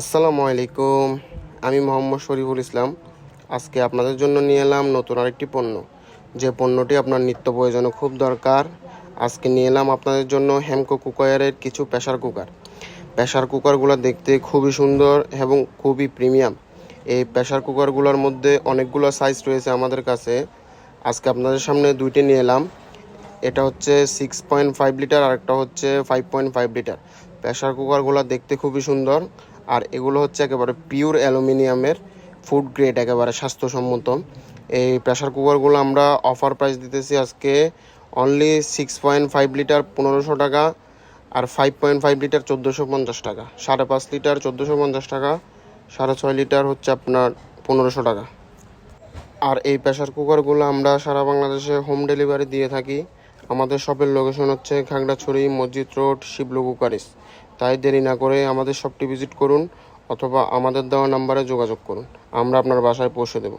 আসসালামু আলাইকুম। আমি মোহাম্মদ শরীফুল ইসলাম। আজকে আপনাদের জন্য নিয়ে এলাম নতুন আরেকটি পণ্য। যে পণ্যটি আপনার নিত্য প্রয়োজনে খুব দরকার। আজকে নিয়ে এলাম আপনাদের জন্য হেমকো কুকারের কিছু প্রেশার কুকার। প্রেশার কুকারগুলো দেখতে খুবই সুন্দর এবং খুবই প্রিমিয়াম। এই প্রেশার কুকারগুলোর মধ্যে অনেকগুলো সাইজ রয়েছে আমাদের কাছে। আজকে আপনাদের সামনে দুইটি নিয়ে এলাম। এটা হচ্ছে সিক্স পয়েন্ট ফাইভ লিটার আর একটা হচ্ছে five point five litre pressure কুকারগুলো দেখতে খুবই সুন্দর। আর এগুলো হচ্ছে একেবারে পিওর অ্যালুমিনিয়ামের ফুড গ্রেড একেবারে স্বাস্থ্যসম্মত। এই প্রেশার কুকারগুলো আমরা অফার প্রাইস দিতেছি আজকে only six point five litre পনেরোশো টাকা আর ফাইভ পয়েন্ট ফাইভ লিটার চোদ্দোশো পঞ্চাশ টাকা। সাড়ে পাঁচ লিটার চোদ্দোশো পঞ্চাশ টাকা, সাড়ে ছয় লিটার হচ্ছে আপনার পনেরোশো টাকা। আর এই প্রেশার কুকারগুলো আমরা সারা বাংলাদেশে হোম ডেলিভারি দিয়ে থাকি। আমাদের শপের লোকেশন হচ্ছে খাগড়াছড়ি, মসজিদ রোড শিবলু কুকারিস তাই দেরি না করে আমাদের শপটি ভিজিট করুন অথবা আমাদের দেওয়া নাম্বারে যোগাযোগ করুন। আমরা আপনার বাসায় পৌঁছে দেবো।